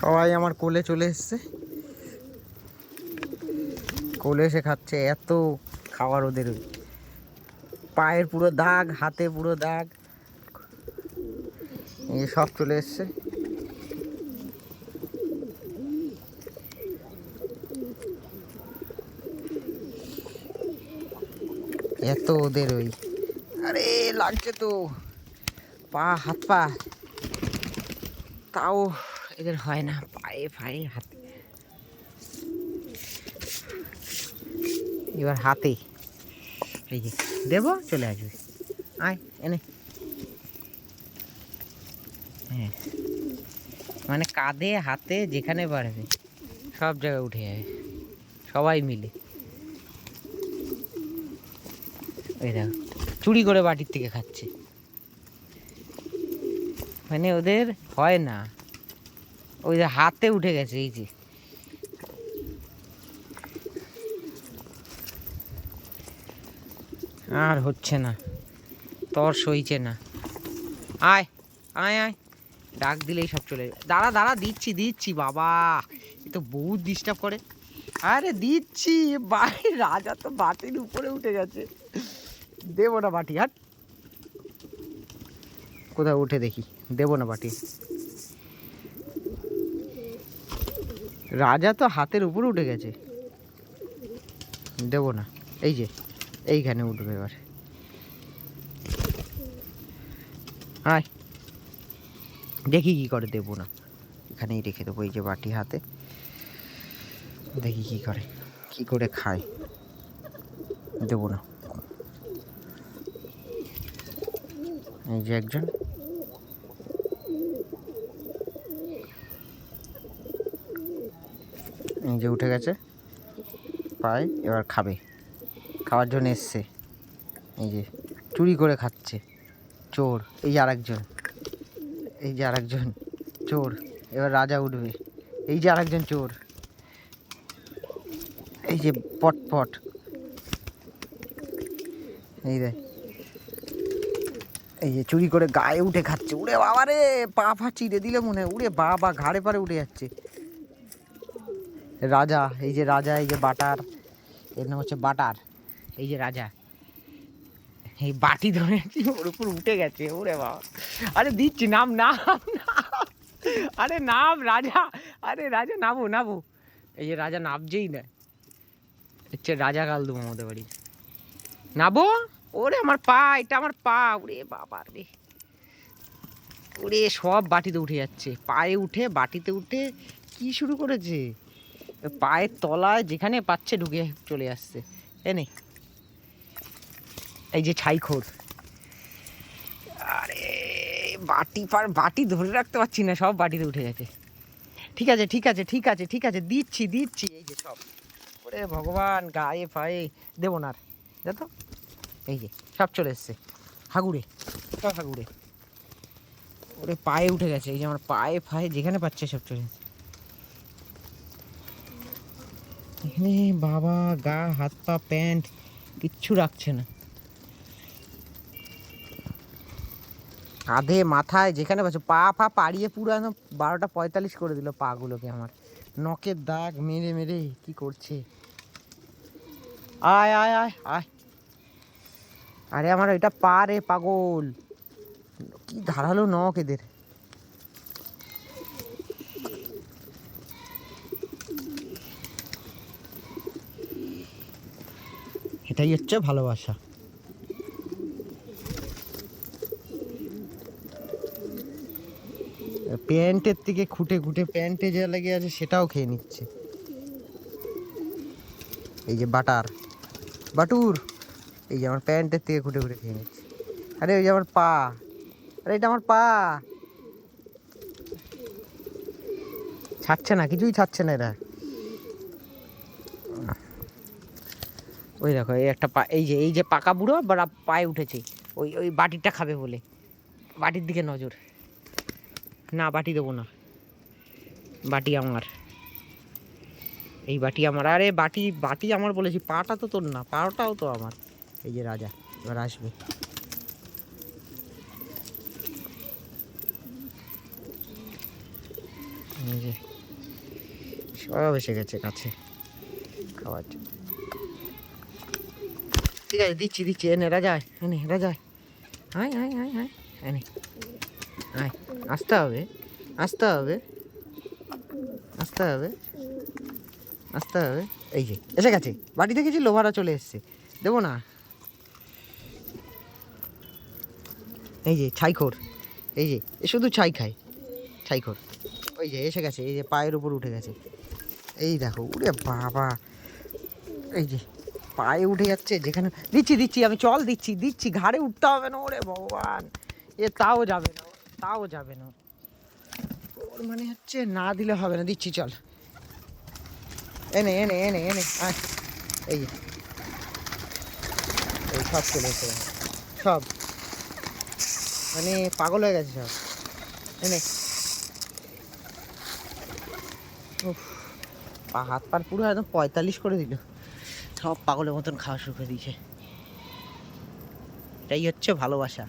সবাই আমার কোলে চলে এসছে। কোলে এসে খাচ্ছে, এত খাবার ওদের পায়ের পুরো দাগ, হাতে পুরো দাগ। এই সব চলে এসছে। এত ওদের ওই, আরে লাগছে তো। পা, হাত পা। তাও এদের হয় না, পায়ে পায়ে, হাতে। এবার হাতে। এই যে, দেবো, চলে আসবে। আয়, এনে। হ্যাঁ। মানে কাঁধে, হাতে, যেখানে পারবে, সব জায়গায় উঠে যাবে। সবাই মিলে। ওই দেখো, চুরি করে বাটির থেকে খাচ্ছে। মানে ওদের হয় না। ওই যে হাতে উঠে গেছে, এই যে। আর হচ্ছে না, তর সইছে না। আয় আয় আয়। ডাক দিলেই সব চলে যাবে দাঁড়া দাঁড়া, দিচ্ছি দিচ্ছি, বাবা। এ তো বহুত ডিস্টার্ব করে। আরে দিচ্ছি, বাড়ি, রাজা তো বাটির উপরে উঠে গেছে। দেবো না বাটি, হাট। কোথাও উঠে দেখি, দেবো না বাটি। রাজা তো হাতের উপরে উঠে গেছে। দেবো না। এই যে, এইখানে উঠবে এবার। আয়। দেখি কি করে, দেবো না। এখানেই রেখে দেবো, এই যে বাটি হাতে। দেখি কি করে কি করে খায়। দেবো না। এই যে একজন। যে উঠে গেছে। পায় এবার খাবে। খাওয়ার জন্য এসছে। এই যে চুরি করে খাচ্ছে। চোর। এই যে আরেকজন। এই যে আরেকজন। চোর। এবার রাজা উঠবে। এই যে আরেকজন চোর। এই যে পট পট এই দেখ এই যে চুরি করে গায়ে উঠে খাচ্ছে। উড়ে বাবা রে পা ফা চিড়ে দিলে মনে হয়। উড়ে বাবা, ঘাড়ে পারে উঠে যাচ্ছে। রাজা, এই যে রাজা, এই যে বাটার, এর নাম হচ্ছে বাটার, এই যে রাজা। এই বাটি ধরে ওর উপর উঠে গেছে, ওরে বাবা। আরে দিচ্ছি, নাম নাম। আরে নাম, রাজা। আরে রাজা নাবো নাবো এই যে রাজা নাবছেই না। হচ্ছে রাজা কাল দেবো আমাদের বাড়ি। নাবো ওরে আমার পা, এটা আমার পা, ওরে বাবা রে। ওরে সব বাটিতে উঠে যাচ্ছে। পায়ে উঠে, বাটিতে উঠে, কি শুরু করেছে? পায়ের তলায় যেখানে পাচ্ছে ঢুকে চলে আসছে এনে এই যে ছাইখোর। আরে, বাটি পার বাটি ধরে রাখতে পারছি না, সব বাটিতে উঠে গেছে। ঠিক আছে ঠিক আছে ঠিক আছে ঠিক আছে, দিচ্ছি দিচ্ছি, এই যে সব। ওরে ভগবান, গায়ে ফায়ে, দেবো না আর। দেখো এই যে, সব চলে এসছে। হাগুড়ে সব হাগুড়ে। ওরে পায়ে উঠে গেছে, এই যে আমার পায়ে ফায়ে যেখানে পাচ্ছে সব চলে এসছে। বাবা, গা, হাত, পা, প্যান্ট কিচ্ছু রাখছে না। কাঁধে, মাথায়, যেখানে পাচ্ছে পা, ফা পাড়িয়ে পুরো একদম বারোটা পঁয়তাল্লিশ করে দিল পাগুলোকে আমার। নখের দাগ মেরে মেরে কি করছে? আয় আয় আয় আয়। আরে আমার ওইটা পা রে পাগল। কি ধারালো নখ এদের। এটাই হচ্ছে ভালোবাসা। প্যান্টের থেকে খুঁটে খুঁটে প্যান্টে যা লেগে আছে সেটাও খেয়ে নিচ্ছে। এই যে বাটার, বাটুর, এই যে আমার প্যান্টের থেকে খুঁটে খুঁটে খেয়ে নিচ্ছে। আরে ওই যে আমার পা, আরে এটা আমার পা। ছাড়ছে না, কিছুই ছাড়ছে না এরা। ওই দেখো, এই একটা পা এই যে এই যে পাকা বুড়ো বা পায়ে উঠেছে। ওই ওই বাটিটা খাবে বলে। বাটির দিকে নজর। না, বাটি দেবো না। বাটি আমার। এই বাটি আমার। আরে, বাটি বাটি আমার বলেছি। পাটা তো তোর না, পাটাও তো আমার। এই যে রাজা, এবার আসবে। সব এসে গেছে কাছে। খাওয়ার জন্য। ঠিক আছে দিচ্ছি দিচ্ছি। এনে রাজা আয়, এনে রাজা। আয়। আয় আয় আয়। আয় এনে। আয়। আসতে হবে। আসতে হবে। আসতে হবে। আসতে হবে। এই যে এসে গেছে। বাড়ি দেখেছি লোভারা চলে এসছে। দেবো না। এই যে ছাইখোর। এই যে এ শুধু ছাই খায়। ছাইখোর। ওই যে এসে গেছে। এই যে পায়ের উপর উঠে গেছে। এই দেখো উড়ে বাবা। এই যে পায়ে উঠে যাচ্ছে, যেখানে দিচ্ছি দিচ্ছি, আমি চল দিচ্ছি দিচ্ছি, ঘাড়ে উঠতে হবে না, ওরে ভগবান। এ তাও যাবে না, তাও যাবে না। ওর মানে হচ্ছে না দিলে হবে না, দিচ্ছি, চল। এনে এনে এনে এনে এই এই সব চলে এসে সব। মানে পাগল হয়ে গেছে সব। এনে। পা হাত পার পুরো একদম পঁয়তাল্লিশ করে দিল। সব পাগলের মতন খাওয়া শুরু করে দিয়েছে। এটাই হচ্ছে ভালোবাসা।